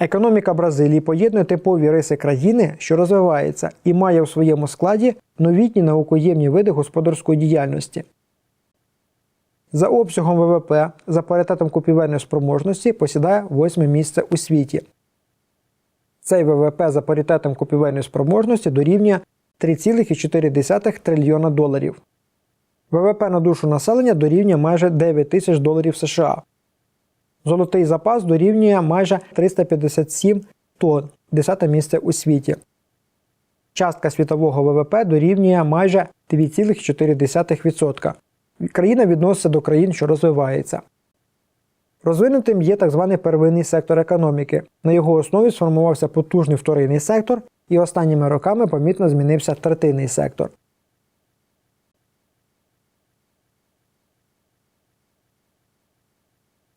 Економіка Бразилії поєднує типові риси країни, що розвивається, і має в своєму складі новітні наукоємні види господарської діяльності. За обсягом ВВП за паритетом купівельної спроможності посідає восьме місце у світі. Цей ВВП за паритетом купівельної спроможності дорівнює 3,4 трильйона доларів. ВВП на душу населення дорівнює майже 9 тисяч доларів США. Золотий запас дорівнює майже 357 тонн, 10 місце у світі. Частка світового ВВП дорівнює майже 2,4%. Країна відноситься до країн, що розвивається. Розвинутим є так званий первинний сектор економіки. На його основі сформувався потужний вторинний сектор, і останніми роками помітно змінився третинний сектор.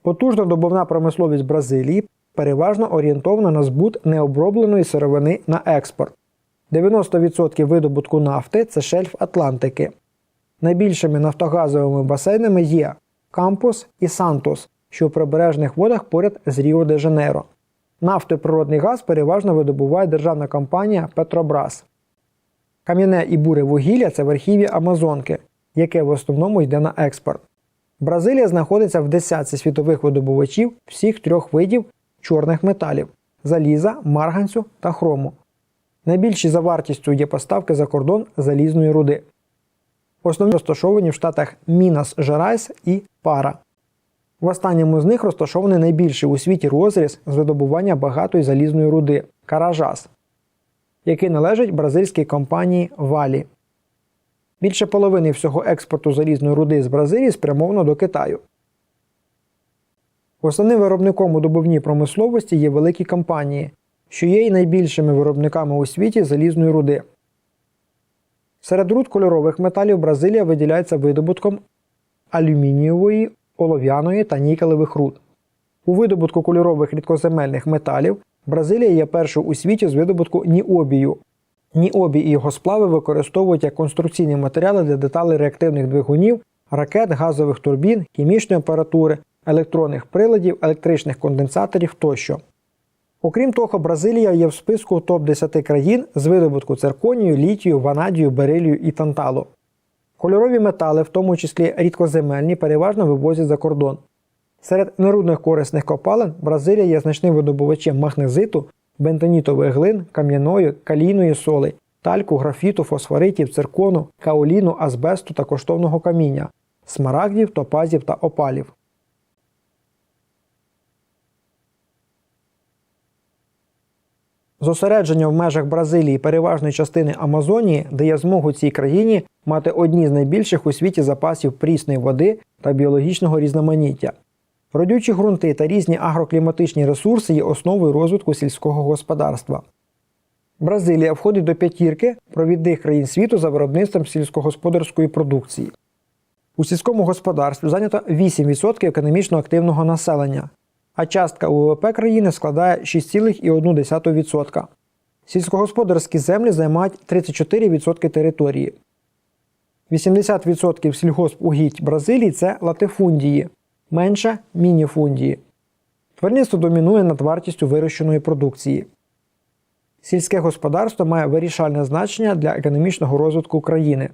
Потужна добувна промисловість Бразилії переважно орієнтована на збут необробленої сировини на експорт. 90% видобутку нафти це шельф Атлантики. Найбільшими нафтогазовими басейнами є Кампус і Сантос, що у прибережних водах поряд з Ріо де Жанейро. Нафту і природний газ переважно видобуває державна компанія Петробрас. Кам'яне і буре вугілля це верхів'я Амазонки, яке в основному йде на експорт. Бразилія знаходиться в десятці світових видобувачів всіх трьох видів чорних металів заліза, марганцю та хрому. Найбільші за вартістю є поставки за кордон залізної руди. Основні розташовані в штатах Мінас Жерайс і Пара. В останньому з них розташований найбільший у світі розріз з видобування багатої залізної руди Каражас, який належить бразильській компанії Валі. Більше половини всього експорту залізної руди з Бразилії спрямовано до Китаю. Основним виробником у добувній промисловості є великі компанії, що є і найбільшими виробниками у світі залізної руди. Серед руд кольорових металів Бразилія виділяється видобутком алюмінієвої, олов'яної та нікелевих руд. У видобутку кольорових рідкоземельних металів Бразилія є першою у світі з видобутку ніобію. Ніобій і його сплави використовують як конструкційні матеріали для деталей реактивних двигунів, ракет, газових турбін, хімічної апаратури, електронних приладів, електричних конденсаторів тощо. Окрім того, Бразилія є в списку топ-10 країн з видобутку цирконію, літію, ванадію, берилію і танталу. Кольорові метали, в тому числі рідкоземельні, переважно вивозять за кордон. Серед нерудних корисних копалин Бразилія є значним видобувачем магнезиту, бентонітових глин, кам'яної, калійної соли, тальку, графіту, фосфоритів, циркону, каоліну, азбесту та коштовного каміння, смарагдів, топазів та опалів. Зосередження в межах Бразилії переважної частини Амазонії дає змогу цій країні мати одні з найбільших у світі запасів прісної води та біологічного різноманіття. Родючі ґрунти та різні агрокліматичні ресурси є основою розвитку сільського господарства. Бразилія входить до п'ятірки провідних країн світу за виробництвом сільськогосподарської продукції. У сільському господарстві зайнято 8% економічно активного населення, а частка у ВВП країни складає 6,1%. Сільськогосподарські землі займають 34% території. 80% сільгоспугідь Бразилії це латифундії, менше мініфундії. Тваринництво домінує над вартістю вирощеної продукції. Сільське господарство має вирішальне значення для економічного розвитку країни.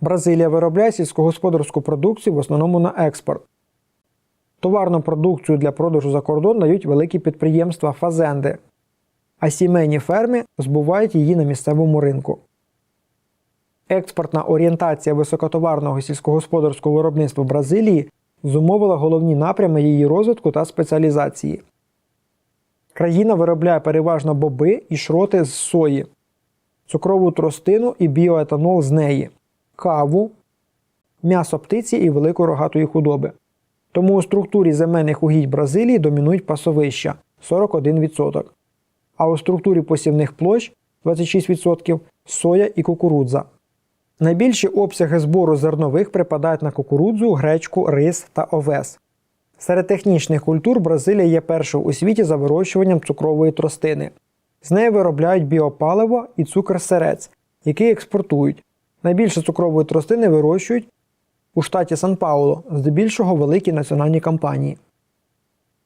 Бразилія виробляє сільськогосподарську продукцію в основному на експорт. Товарну продукцію для продажу за кордон дають великі підприємства фазенди, а сімейні ферми збувають її на місцевому ринку. Експортна орієнтація високотоварного сільськогосподарського виробництва Бразилії зумовила головні напрями її розвитку та спеціалізації. Країна виробляє переважно боби і шроти з сої, цукрову тростину і біоетанол з неї, каву, м'ясо птиці і велику рогатої худоби. Тому у структурі земельних угідь Бразилії домінують пасовища 41%, а у структурі посівних площ 26% соя і кукурудза. Найбільші обсяги збору зернових припадають на кукурудзу, гречку, рис та овес. Серед технічних культур Бразилія є першою у світі за вирощуванням цукрової тростини. З неї виробляють біопаливо і цукор-серець, який експортують. Найбільше цукрової тростини вирощують у штаті Сан-Пауло, здебільшого великі національні компанії.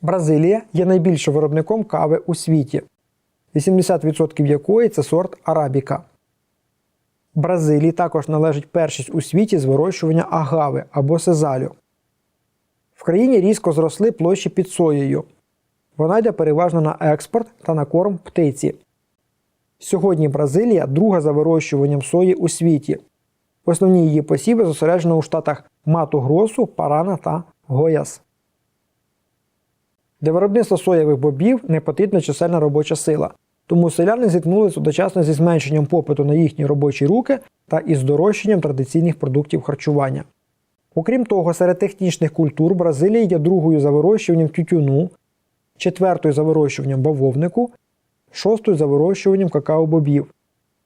Бразилія є найбільшим виробником кави у світі, 80% якої це сорт арабіка. Бразилії також належить першість у світі з вирощування агави або сезалю. В країні різко зросли площі під соєю. Вона йде переважно на експорт та на корм птиці. Сьогодні Бразилія друга за вирощуванням сої у світі. Основні її посіви зосереджено у штатах Мату Гросу, Парана та Гояс. Для виробництва соєвих бобів не потрібна чисельна робоча сила, тому селяни зіткнулися одночасно зі зменшенням попиту на їхні робочі руки та із здорожчанням традиційних продуктів харчування. Окрім того, серед технічних культур Бразилія є другою за вирощуванням тютюну, четвертою за вирощуванням бавовнику, шостою за вирощуванням какао-бобів.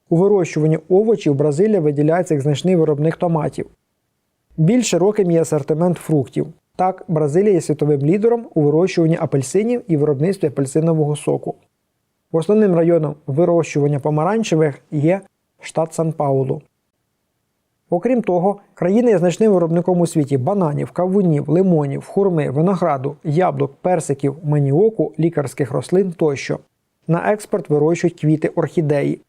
У вирощуванні овочів Бразилія виділяється як значний виробник томатів. Більш широким є асортимент фруктів. Так, Бразилія є світовим лідером у вирощуванні апельсинів і виробництві апельсинового соку. Основним районом вирощування помаранчевих є штат Сан-Паулу. Окрім того, країна є значним виробником у світі бананів, кавунів, лимонів, хурми, винограду, яблук, персиків, маніоку, лікарських рослин тощо. На експорт вирощують квіти орхідеї.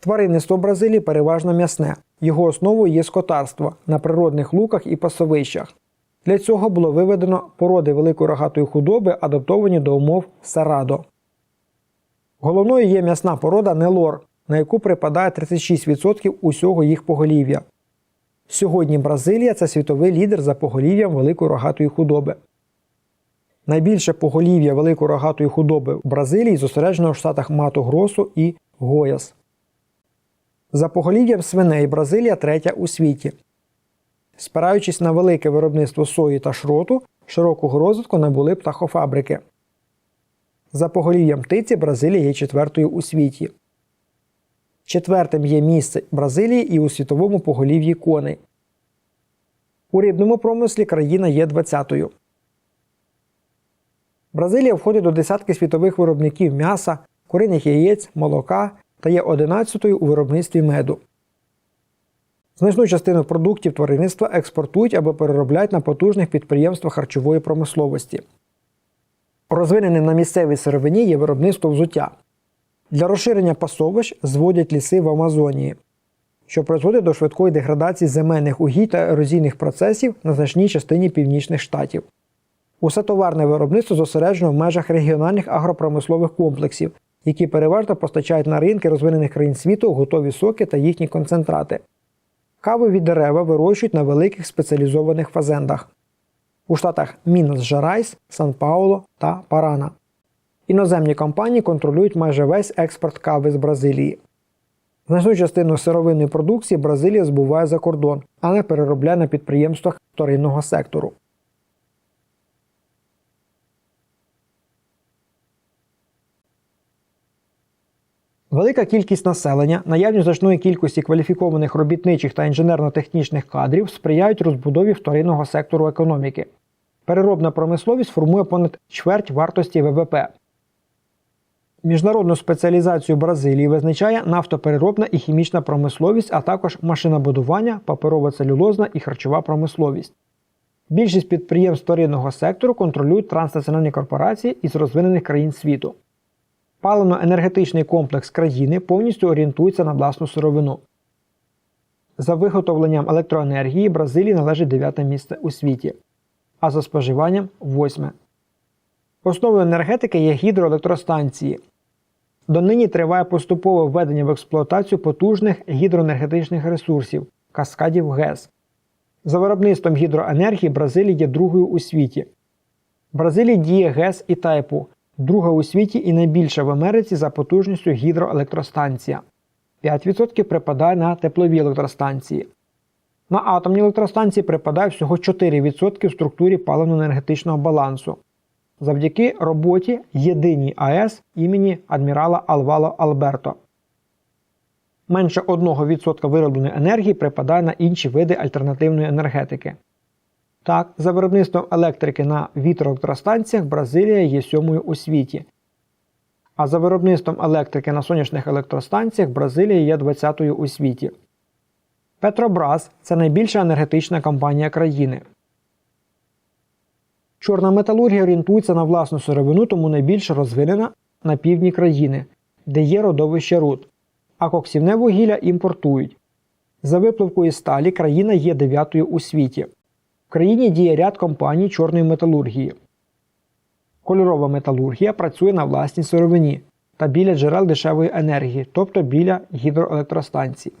Тваринництво Бразилії переважно м'ясне. Його основою є скотарство на природних луках і пасовищах. Для цього було виведено породи великої рогатої худоби, адаптовані до умов Сарадо. Головною є м'ясна порода Нелор, на яку припадає 36% усього їх поголів'я. Сьогодні Бразилія це світовий лідер за поголів'ям великої рогатої худоби. Найбільше поголів'я великої рогатої худоби в Бразилії зосереджено в штатах Мато Гросу і Гояс. За поголів'ям свиней Бразилія третя у світі. Спираючись на велике виробництво сої та шроту, широкого розвитку набули птахофабрики. За поголів'ям птиці Бразилія є четвертою у світі. Четвертим є місце Бразилії і у світовому поголів'ї коней. У рибному промислі країна є 20-ю. Бразилія входить до десятки світових виробників м'яса, куриних яєць, молока та є 11-ю у виробництві меду. Значну частину продуктів тваринництва експортують або переробляють на потужних підприємствах харчової промисловості. Розвиненим на місцевій сировині є виробництво взуття. Для розширення пасовищ зводять ліси в Амазонії, що призводить до швидкої деградації земельних угідь та ерозійних процесів на значній частині північних штатів. Усе товарне виробництво зосереджено в межах регіональних агропромислових комплексів, які переважно постачають на ринки розвинених країн світу готові соки та їхні концентрати. Кавові дерева вирощують на великих спеціалізованих фазендах у штатах Мінас-Жарайс, Сан Пауло та Парана. Іноземні компанії контролюють майже весь експорт кави з Бразилії. Значну частину сировинної продукції Бразилія збуває за кордон, а не переробляє на підприємствах вторинного сектору. Велика кількість населення, наявність значної кількості кваліфікованих робітничих та інженерно-технічних кадрів сприяють розбудові вторинного сектору економіки. Переробна промисловість формує понад чверть вартості ВВП. Міжнародну спеціалізацію Бразилії визначає нафтопереробна і хімічна промисловість, а також машинобудування, паперово-целюлозна і харчова промисловість. Більшість підприємств вторинного сектору контролюють транснаціональні корпорації із розвинених країн світу. Паливно-енергетичний комплекс країни повністю орієнтується на власну сировину. За виготовленням електроенергії Бразилії належить 9 місце у світі, а за споживанням 8. Основою енергетики є гідроелектростанції. Донині триває поступове введення в експлуатацію потужних гідроенергетичних ресурсів каскадів ГЕС. За виробництвом гідроенергії Бразилія є другою у світі. В Бразилії діє ГЕС і Тайпу, друга у світі і найбільша в Америці за потужністю гідроелектростанція. 5% припадає на теплові електростанції. На атомні електростанції припадає всього 4% в структурі паливно-енергетичного балансу. Завдяки роботі єдиній АЕС імені адмірала Алвало Алберто. Менше 1% виробленої енергії припадає на інші види альтернативної енергетики. Так, за виробництвом електрики на вітроелектростанціях Бразилія є сьомою у світі. А за виробництвом електрики на сонячних електростанціях Бразилія є 20-ю у світі. Петробраз це найбільша енергетична компанія країни. Чорна металургія орієнтується на власну сировину, тому найбільше розвинена на півдні країни, де є родовище руд, а коксівне вугілля імпортують. За випливкою сталі країна є дев'ятою у світі. В країні діє ряд компаній чорної металургії. Кольорова металургія працює на власній сировині та біля джерел дешевої енергії, тобто біля гідроелектростанцій.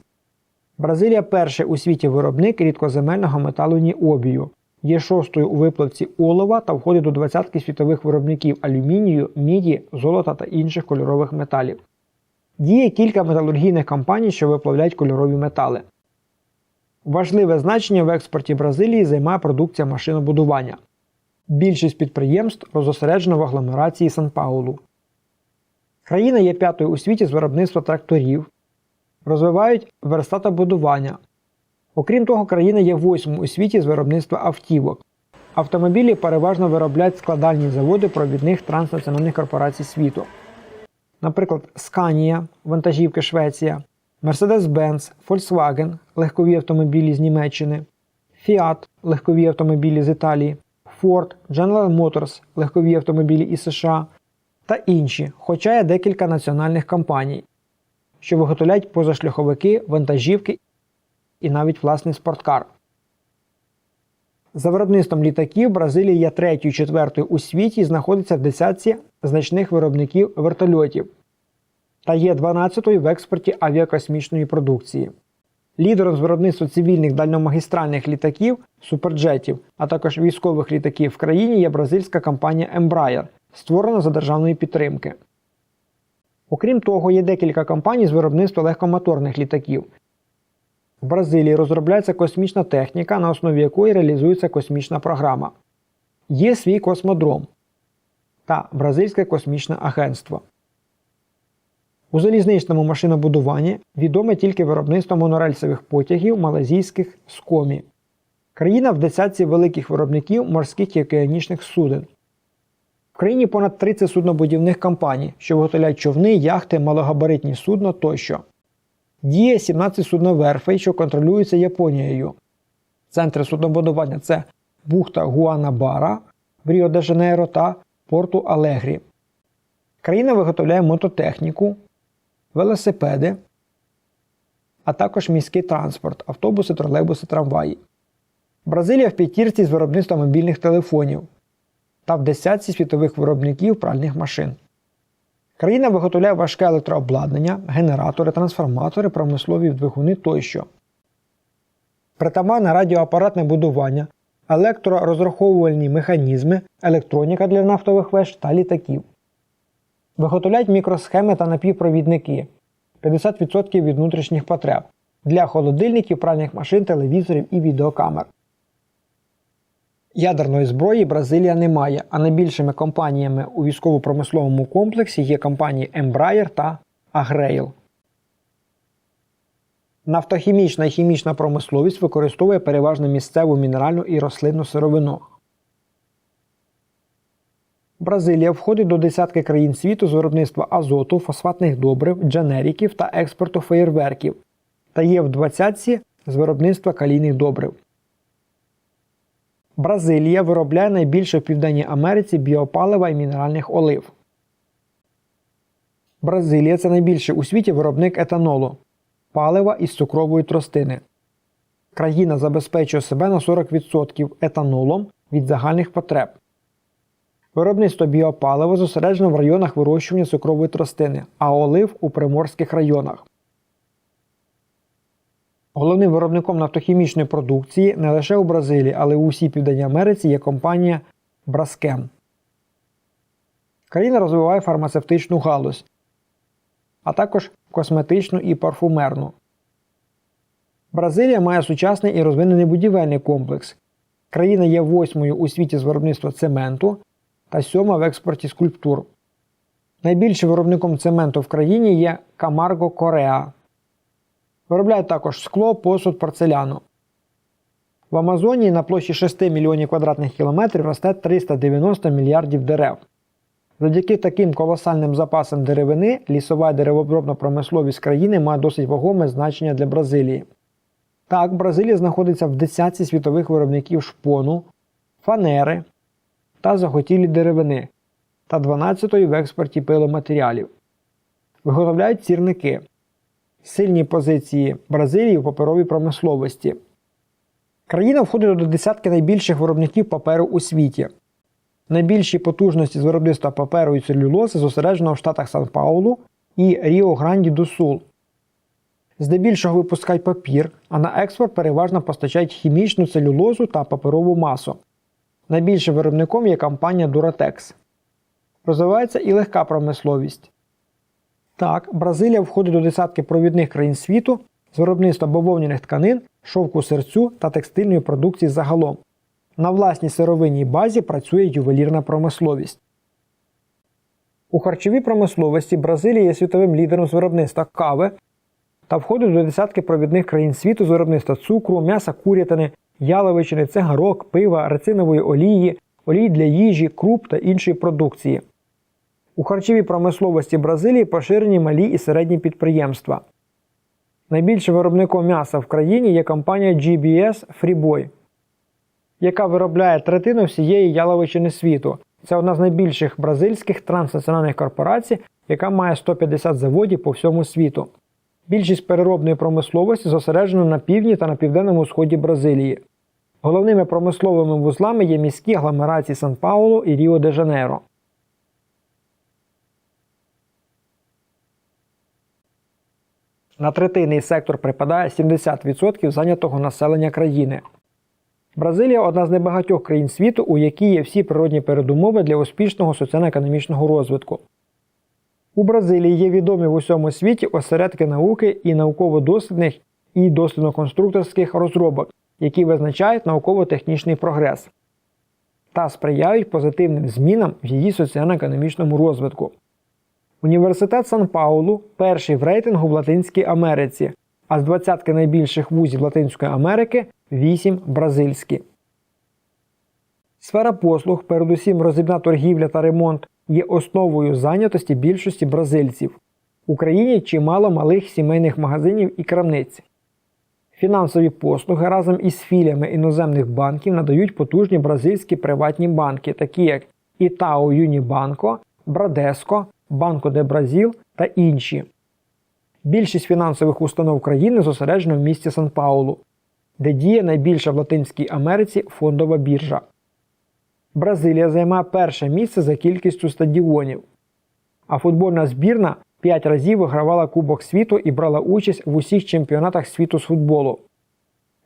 Бразилія перший у світі виробник рідкоземельного металу ніобію, є шостою у випливці олова та входить до двадцятки світових виробників алюмінію, міді, золота та інших кольорових металів. Діє кілька металургійних компаній, що виплавляють кольорові метали. Важливе значення в експорті Бразилії займає продукція машинобудування. Більшість підприємств розосереджено в агломерації Сан-Паулу. Країна є п'ятою у світі з виробництва тракторів, розвивають верстатобудування. Окрім того, країна є восьмою у світі з виробництва автівок. Автомобілі переважно виробляють складальні заводи провідних транснаціональних корпорацій світу. Наприклад, Scania, вантажівки Швеція, Mercedes-Benz, Volkswagen легкові автомобілі з Німеччини, Fiat легкові автомобілі з Італії, Ford, General Motors легкові автомобілі із США та інші, хоча є декілька національних компаній, що виготовляють позашляховики, вантажівки і навіть власний спорткар. За виробництвом літаків Бразилія є третьою четвертою у світі і знаходиться в десятці значних виробників вертольотів та є 12-ю в експорті авіакосмічної продукції. Лідером з виробництва цивільних дальномагістральних літаків, суперджетів, а також військових літаків в країні є бразильська компанія Embraer, створена за державної підтримки. Окрім того, є декілька компаній з виробництва легкомоторних літаків. В Бразилії розробляється космічна техніка, на основі якої реалізується космічна програма. Є свій космодром та Бразильське космічне агентство. У залізничному машинобудуванні відоме тільки виробництво монорельсових потягів малазійських скомі. Країна в десятці великих виробників морських і океанічних суден. В країні понад 30 суднобудівних компаній, що виготовляють човни, яхти, малогабаритні судна тощо. Діє 17 судноверфей, що контролюються Японією. Центри суднобудування це бухта Гуанабара в Ріо де Жанейро та Порту Алегрі. Країна виготовляє мототехніку, велосипеди, а також міський транспорт, автобуси, тролейбуси, трамваї. Бразилія в п'ятірці з виробництва мобільних телефонів та в десятці світових виробників пральних машин. Країна виготовляє важке електрообладнання, генератори, трансформатори, промислові двигуни тощо. Притаманне радіоапаратне будування, електророзраховувальні механізми, електроніка для нафтових веж та літаків. Виготовляють мікросхеми та напівпровідники 50% від внутрішніх потреб для холодильників, пральних машин, телевізорів і відеокамер. Ядерної зброї Бразилія не має, а найбільшими компаніями у військово-промисловому комплексі є компанії Embraer та Agrail. Нафтохімічна і хімічна промисловість використовує переважно місцеву мінеральну і рослинну сировину. Бразилія входить до десятки країн світу з виробництва азоту, фосфатних добрив, дженериків та експорту феєрверків та є в двадцятці з виробництва калійних добрив. Бразилія виробляє найбільше в Південній Америці біопалива і мінеральних олив. Бразилія це найбільший у світі виробник етанолу палива із цукрової тростини. Країна забезпечує себе на 40% етанолом від загальних потреб. Виробництво біопалива зосереджено в районах вирощування цукрової тростини, а олив у приморських районах. Головним виробником нафтохімічної продукції не лише у Бразилії, але й у всій Південній Америці є компанія Braskem. Країна розвиває фармацевтичну галузь, а також косметичну і парфумерну. Бразилія має сучасний і розвинений будівельний комплекс. Країна є восьмою у світі з виробництва цементу та сьома в експорті скульптур. Найбільшим виробником цементу в країні є Камарго Кореа. Виробляють також скло, посуд, порцеляну. В Амазонії на площі 6 мільйонів квадратних кілометрів росте 390 мільярдів дерев. Завдяки таким колосальним запасам деревини лісова і деревообробна промисловість країни має досить вагоме значення для Бразилії. Так, Бразилія знаходиться в десятці світових виробників шпону, фанери, та заготілі деревини та 12-ю в експорті пиломатеріалів. Виготовляють сірники. Сильні позиції Бразилії в паперовій промисловості. Країна входить до десятки найбільших виробників паперу у світі. Найбільші потужності з виробництва паперу і целюлози зосереджено в штатах Сан-Паулу і Ріо Гранді до Сул. Здебільшого випускають папір, а на експорт переважно постачають хімічну целюлозу та паперову масу. Найбільшим виробником є компанія Duratex. Розвивається і легка промисловість. Так, Бразилія входить до десятки провідних країн світу з виробництва бавовняних тканин, шовку серцю та текстильної продукції загалом. На власній сировинній базі працює ювелірна промисловість. У харчовій промисловості Бразилія є світовим лідером з виробництва кави та входить до десятки провідних країн світу з виробництва цукру, м'яса курятини, яловичини, цигарок, пива, рецинової олії, олій для їжі, круп та іншої продукції. У харчовій промисловості Бразилії поширені малі і середні підприємства. Найбільшим виробником м'яса в країні є компанія GBS Freeboy, яка виробляє третину всієї яловичини світу. Це одна з найбільших бразильських транснаціональних корпорацій, яка має 150 заводів по всьому світу. Більшість переробної промисловості зосереджена на півдні та на південному сході Бразилії. Головними промисловими вузлами є міські агломерації Сан-Паулу і Ріо де Жанейро. На третинний сектор припадає 70% зайнятого населення країни. Бразилія одна з небагатьох країн світу, у якій є всі природні передумови для успішного соціально-економічного розвитку. У Бразилії є відомі в усьому світі осередки науки і науково-дослідних і дослідно-конструкторських розробок, які визначають науково-технічний прогрес та сприяють позитивним змінам в її соціально-економічному розвитку. Університет Сан-Паулу перший в рейтингу в Латинській Америці, а з двадцятки найбільших вузів Латинської Америки 8 бразильські. Сфера послуг, передусім розібна торгівля та ремонт, є основою зайнятості більшості бразильців. В Україні чимало малих сімейних магазинів і крамниць. Фінансові послуги разом із філіями іноземних банків надають потужні бразильські приватні банки, такі як Ітао Юнібанко, Брадеско, Банко де Бразіл та інші. Більшість фінансових установ країни зосереджено в місті Сан-Паулу, де діє найбільша в Латинській Америці фондова біржа. Бразилія займає перше місце за кількістю стадіонів, а футбольна збірна 5 разів вигравала Кубок світу і брала участь в усіх чемпіонатах світу з футболу.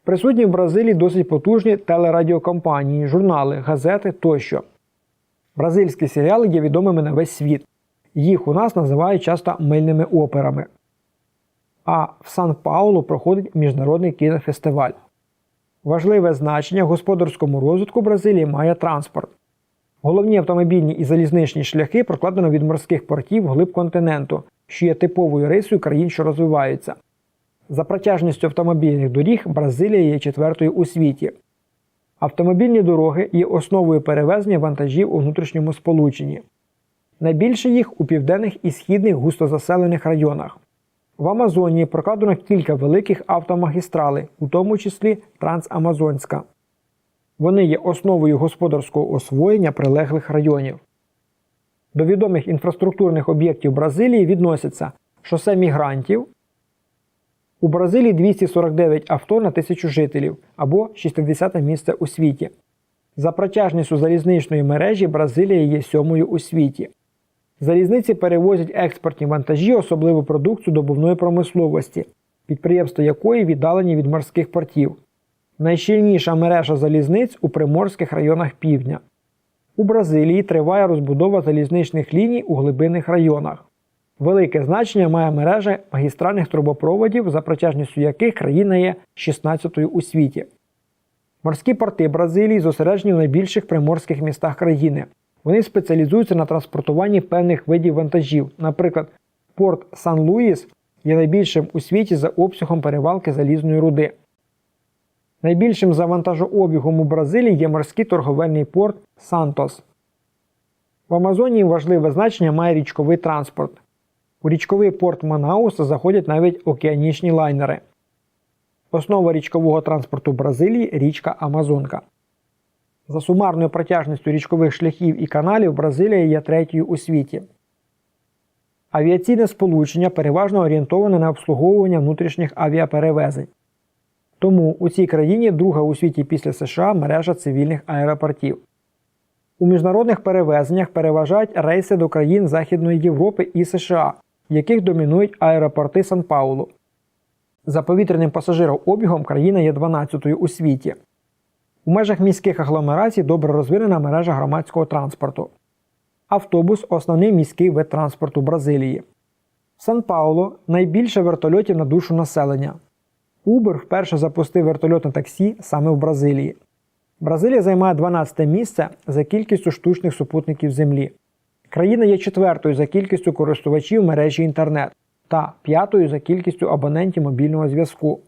Присутні в Бразилії досить потужні телерадіокомпанії, журнали, газети тощо. Бразильські серіали є відомими на весь світ. Їх у нас називають часто мильними операми. А в Сан-Паулу проходить міжнародний кінофестиваль. Важливе значення господарському розвитку Бразилії має транспорт. Головні автомобільні і залізничні шляхи прокладено від морських портів глиб континенту, що є типовою рисою країн, що розвиваються. За протяжністю автомобільних доріг Бразилія є четвертою у світі. Автомобільні дороги є основою перевезення вантажів у внутрішньому сполученні. Найбільше їх у південних і східних густозаселених районах. В Амазонії прокладено кілька великих автомагістралей, у тому числі Трансамазонська. Вони є основою господарського освоєння прилеглих районів. До відомих інфраструктурних об'єктів Бразилії відносяться шосе мігрантів. У Бразилії 249 авто на тисячу жителів або 60 місце у світі. За протяжністю залізничної мережі Бразилія є сьомою у світі. Залізниці перевозять експортні вантажі, особливу продукцію добувної промисловості, підприємства якої віддалені від морських портів. Найщільніша мережа залізниць у приморських районах півдня. У Бразилії триває розбудова залізничних ліній у глибинних районах. Велике значення має мережа магістральних трубопроводів, за протяжністю яких країна є 16-ю у світі. Морські порти Бразилії зосереджені в найбільших приморських містах країни. Вони спеціалізуються на транспортуванні певних видів вантажів. Наприклад, порт Сан-Луїс є найбільшим у світі за обсягом перевалки залізної руди. Найбільшим за вантажообігом у Бразилії є морський торговельний порт Сантос. В Амазонії важливе значення має річковий транспорт. У річковий порт Манауса заходять навіть океанічні лайнери. Основа річкового транспорту Бразилії річка Амазонка. За сумарною протяжністю річкових шляхів і каналів Бразилія є третьою у світі. Авіаційне сполучення переважно орієнтоване на обслуговування внутрішніх авіаперевезень. Тому у цій країні друга у світі після США мережа цивільних аеропортів. У міжнародних перевезеннях переважають рейси до країн Західної Європи і США, в яких домінують аеропорти Сан Паулу. За повітряним пасажирообігом країна є 12-ю у світі. У межах міських агломерацій добре розвинена мережа громадського транспорту. Автобус основний міський вид транспорту Бразилії. В Сан Паулу найбільше вертольотів на душу населення. Uber вперше запустив вертольотне таксі саме в Бразилії. Бразилія займає 12 місце за кількістю штучних супутників Землі. Країна є четвертою за кількістю користувачів мережі інтернет та п'ятою за кількістю абонентів мобільного зв'язку.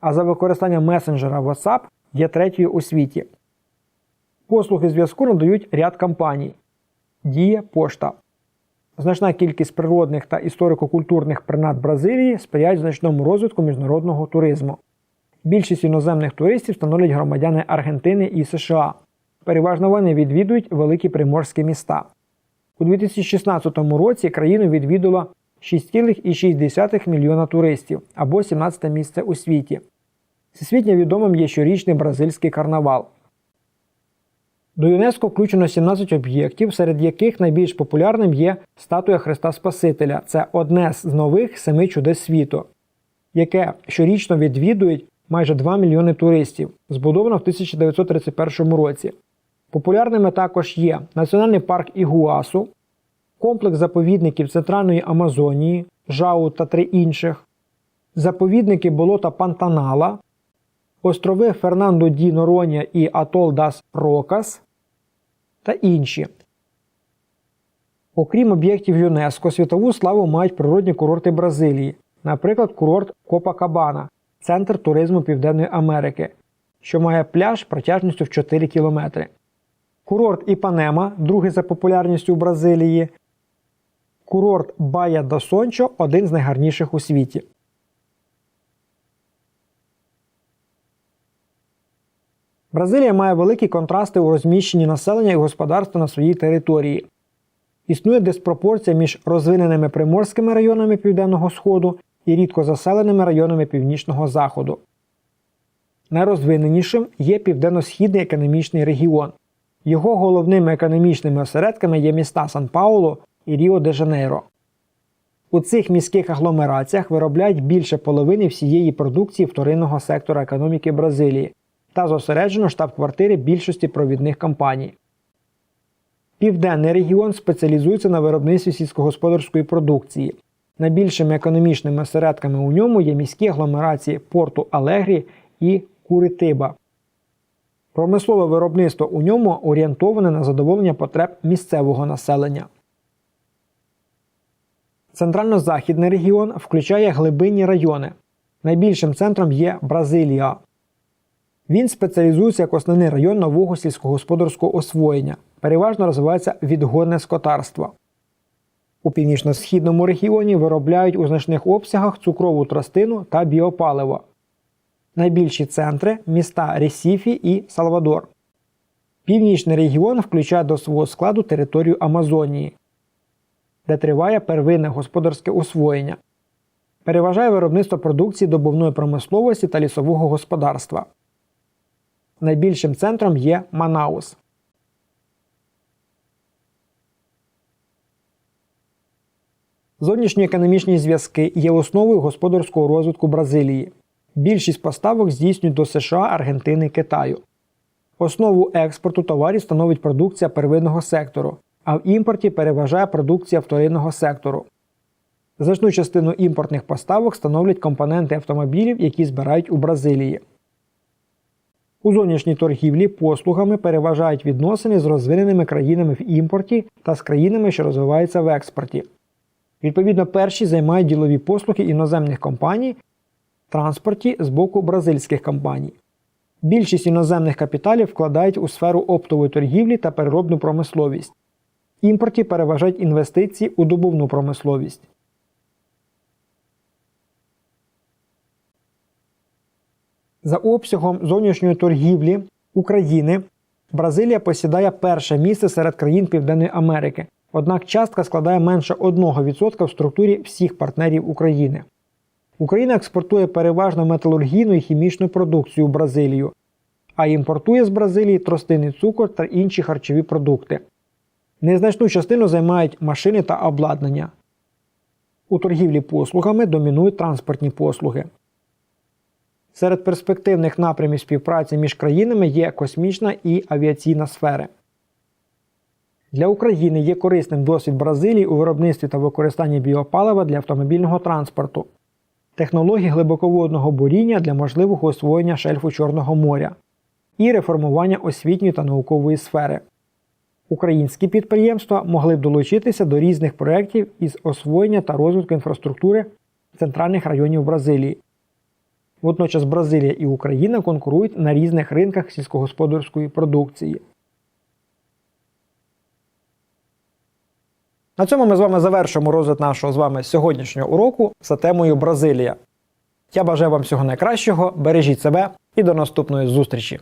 А за використання месенджера WhatsApp є третьою у світі. Послуги зв'язку надають ряд компаній. Дія пошта. Значна кількість природних та історико-культурних принад Бразилії сприяють значному розвитку міжнародного туризму. Більшість іноземних туристів становлять громадяни Аргентини і США. Переважно вони відвідують великі приморські міста. У 2016 році країну відвідало 6,6 мільйона туристів або 17 місце у світі. Всесвітньо відомим є щорічний бразильський карнавал. До ЮНЕСКО включено 17 об'єктів, серед яких найбільш популярним є статуя Христа Спасителя. Це одне з нових семи чудес світу, яке щорічно відвідують майже 2 мільйони туристів, збудовано в 1931 році. Популярними також є Національний парк Ігуасу, комплекс заповідників Центральної Амазонії, Жау та три інших, заповідники болота Пантанала, острови Фернандо Ді Норонія і Атол Дас Рокас та інші. Окрім об'єктів ЮНЕСКО, світову славу мають природні курорти Бразилії, наприклад, курорт Копакабана, центр туризму Південної Америки, що має пляж протяжністю в 4 кілометри. Курорт Іпанема, другий за популярністю у Бразилії. Курорт Бая да Сончо один з найгарніших у світі. Бразилія має великі контрасти у розміщенні населення і господарства на своїй території. Існує диспропорція між розвиненими приморськими районами Південного Сходу і рідко заселеними районами Північного Заходу. Найрозвиненішим є Південно-Східний економічний регіон. Його головними економічними осередками є міста Сан Пауло і Ріо де Жанейро. У цих міських агломераціях виробляють більше половини всієї продукції вторинного сектора економіки Бразилії та зосереджено штаб-квартири більшості провідних компаній. Південний регіон спеціалізується на виробництві сільськогосподарської продукції. Найбільшими економічними осередками у ньому є міські агломерації порту Алегрі і Куритиба. Промислове виробництво у ньому орієнтоване на задоволення потреб місцевого населення. Центрально-західний регіон включає глибинні райони. Найбільшим центром є Бразилія. Він спеціалізується як основний район нового сільськогосподарського освоєння. Переважно розвивається відгодне скотарство. У північно-східному регіоні виробляють у значних обсягах цукрову тростину та біопаливо. Найбільші центри міста Ресіфі і Салвадор. Північний регіон включає до свого складу територію Амазонії, де триває первинне господарське освоєння. Переважає виробництво продукції добувної промисловості та лісового господарства. Найбільшим центром є Манаус. Зовнішні економічні зв'язки є основою господарського розвитку Бразилії. Більшість поставок здійснюють до США, Аргентини Китаю. Основу експорту товарів становить продукція первинного сектору, а в імпорті переважає продукція вторинного сектору. Значну частину імпортних поставок становлять компоненти автомобілів, які збирають у Бразилії. У зовнішній торгівлі послугами переважають відносини з розвиненими країнами в імпорті та з країнами, що розвиваються в експорті. Відповідно, перші займають ділові послуги іноземних компаній в транспорті з боку бразильських компаній. Більшість іноземних капіталів вкладають у сферу оптової торгівлі та переробну промисловість. Імпорті переважають інвестиції у добувну промисловість. За обсягом зовнішньої торгівлі України Бразилія посідає перше місце серед країн Південної Америки, однак частка складає менше 1% в структурі всіх партнерів України. Україна експортує переважно металургійну і хімічну продукцію в Бразилію, а імпортує з Бразилії тростинний цукор та інші харчові продукти. Незначну частину займають машини та обладнання. У торгівлі послугами домінують транспортні послуги. Серед перспективних напрямів співпраці між країнами є космічна і авіаційна сфери. Для України є корисним досвід Бразилії у виробництві та використанні біопалива для автомобільного транспорту, технологій глибоководного буріння для можливого освоєння шельфу Чорного моря і реформування освітньої та наукової сфери. Українські підприємства могли б долучитися до різних проєктів із освоєння та розвитку інфраструктури центральних районів Бразилії. Водночас Бразилія і Україна конкурують на різних ринках сільськогосподарської продукції. На цьому ми з вами завершимо розгляд нашого з вами сьогоднішнього уроку за темою Бразилія. Я бажаю вам всього найкращого, бережіть себе і до наступної зустрічі!